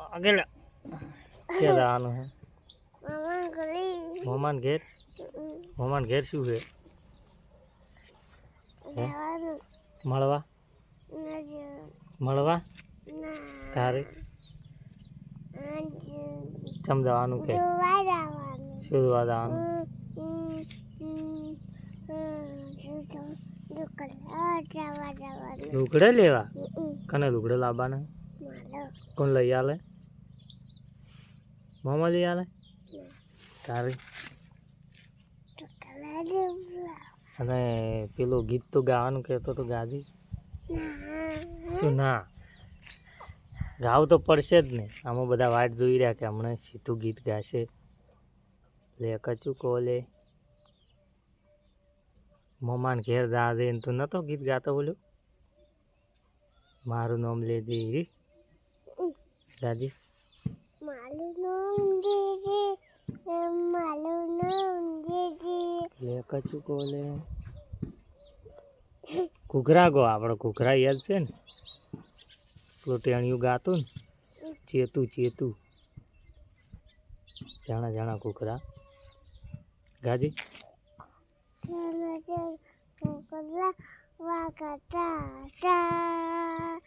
આગળ क्या જવાનું है? મામા गली મોમાન ઘેર મોમાન ઘેર શું છે મળવા મળવા ના તારે ચમ જવાનું કે જોવા જવાનું શું જોવા જવાનું હમ, હમ, હમ, શું શું દુકાન આ જવા જવાનું લુગડે લેવા કને લુગડે લાવવાના કોણ લઈ આલે મોમાં લઈ આલે તારે અને પેલું ગીત તો ગાવાનું કહેતો તો ગાજી શું ના ગાવું તો પડશે જ ને આમાં બધા વાટ જોઈ રહ્યા કે હમણાં સીધું ગીત ગાશે લે કચું કોલે મમાન ઘેર જા દે તું નતો ગીત ગાતો બોલ્યો મારું નામ લે દે ગાજી મારું નામ જીજી મારું નામ જીજી લે કચું કોલે. ઘૂઘરા ગો આપણો ઘૂઘરા યાદ છે ને? પેલું ટેણિયું ગાતું ને? ચેતું ચેતું. જાણા જાણા ઘૂઘરા. ગાજી? પછી મારા પપ્પા દૂધ પડાવવા જતા તા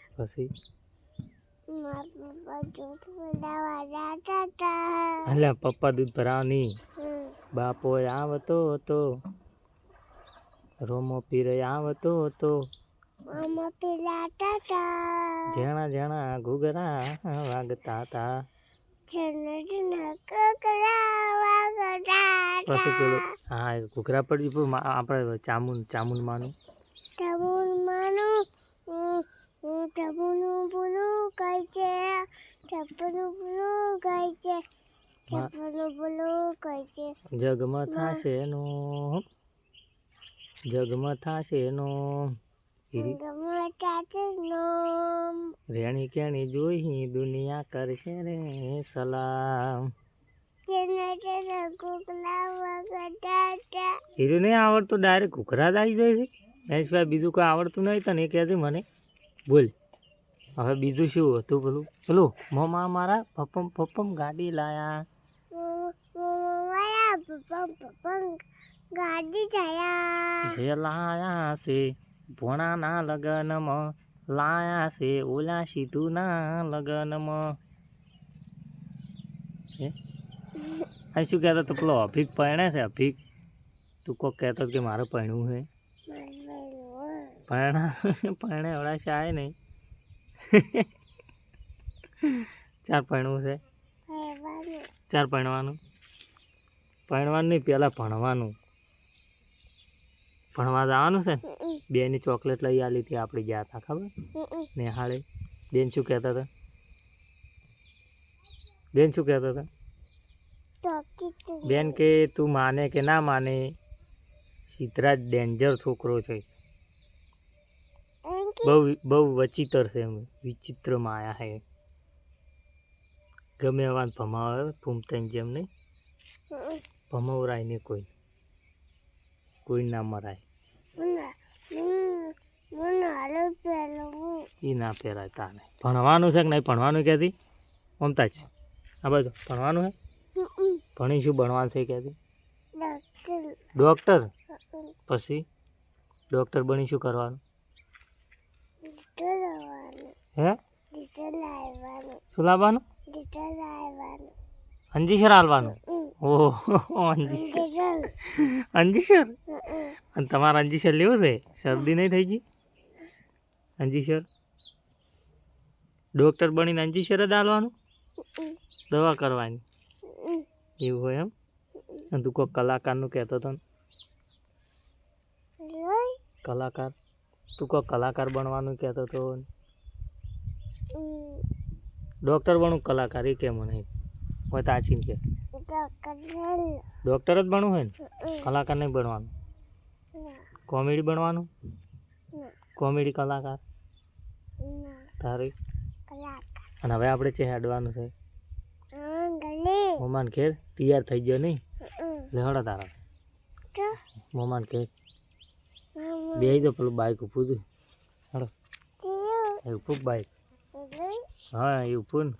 અલ્યા પપ્પા દૂધ ભરાવાની. બાપો આવતો હતો. રોમો પીરે આવતો હતો. જેણા જેણા ઘૂઘરા વાગતા હતા. પછી પેલું હા ઘૂઘરા પડી આપણે ચામુન ચામુન માનું ચામુન માનું બોલું છે ટપનું બોલું કઈ છે ટપનું બોલું કઈ છે જગમાં થાશે નો જગમાં થાશે નો હીરી ગમા ચાચે નોમ રેણી કેણી જોઈ દુનિયા કરશે રે સલામ હીરું નહીં આવડતું ડાયરેક્ટ ઘૂઘરા જ આવી જાય છે. એ સિવાય બીજું કોઈ આવડતું નહીં તને એ કહેજે મને. બોલ. હવે બીજું શું હતું પેલું? પેલું મમ્મા મારા પપ્પમ પપ્પમ ગાડી લાયા. ગાડી હે લાયા છે ભોણાના લગનમાં. લાયા છે ઓલા સીધુના લગનમાં. હે? અહીં શું કહેતો તો પેલો અભિક પરણે છે અભિક. તું કોક કહેતો કે મારે પરણવું છે? પરણા પરણે એવડા છે આવે નહીં. ચાર પરણવું છે. ચાર પરણવાનું પરણવાનું નહીં પહેલાં ભણવાનું. ભણવા જવાનું છે? બેની ચોકલેટ લઈ આવી હતી આપણે ગયા હતા ખબર? નેહાળે. બેન શું કહેતા હતા? બેન શું કહેતા હતા? બેન કે તું માને કે ના માને સિદ્ધરાજ ડેન્જર છોકરો છે. બહુ બહુ વચિત્ર છે એમ વિચિત્ર માયા છે ગમે એવા ભમાવે ફૂમતાની જેમ નહીં. ભમાવરાય નહીં કોઈ. કોઈ ના મરાય. એ ના પહેરાય તાને. ભણવાનું છે કે નહીં? ભણવાનું ક્યાંથી? મમતા છે આ બધું ભણવાનું છે ભણી શું ભણવાનું છે ક્યાંથી? ડૉક્ટર. પછી? ડૉક્ટર બની શું કરવાનું? હે? શું લાવવાનું? અંજીસર હાલવાનું ઓહો અંજીસર અંજીશર અને તમારે અંજીશર લેવું છે? શરદી નહીં થઈ ગઈ? અંજીશર ડૉક્ટર બનીને અંજીશર જ હાલવાનું દવા કરવાની? એવું હોય એમ? અને તું કોઈ કલાકારનું કહેતો હતો કલાકાર? તું કોઈ કલાકાર બનવાનું કહેતો હતો ડૉક્ટર બનવું કલાકાર એ કે મને. હોય તાચીને કે. ડૉક્ટર જ બનવું હોય ને? કલાકાર નહીં બનવાનું. કોમેડી બનવાનું? કોમેડી કલાકાર? તારે? અને હવે આપણે છે હેડવાનું છે. મોમાન ખેર તૈયાર થઈ ગયો નહીં? લેવડા તારા. મોમાન ખેર બે તો પેલું બાઈક ઉભું હતું હેડો ઊભું બાઈક. હા એવું ઊભું ને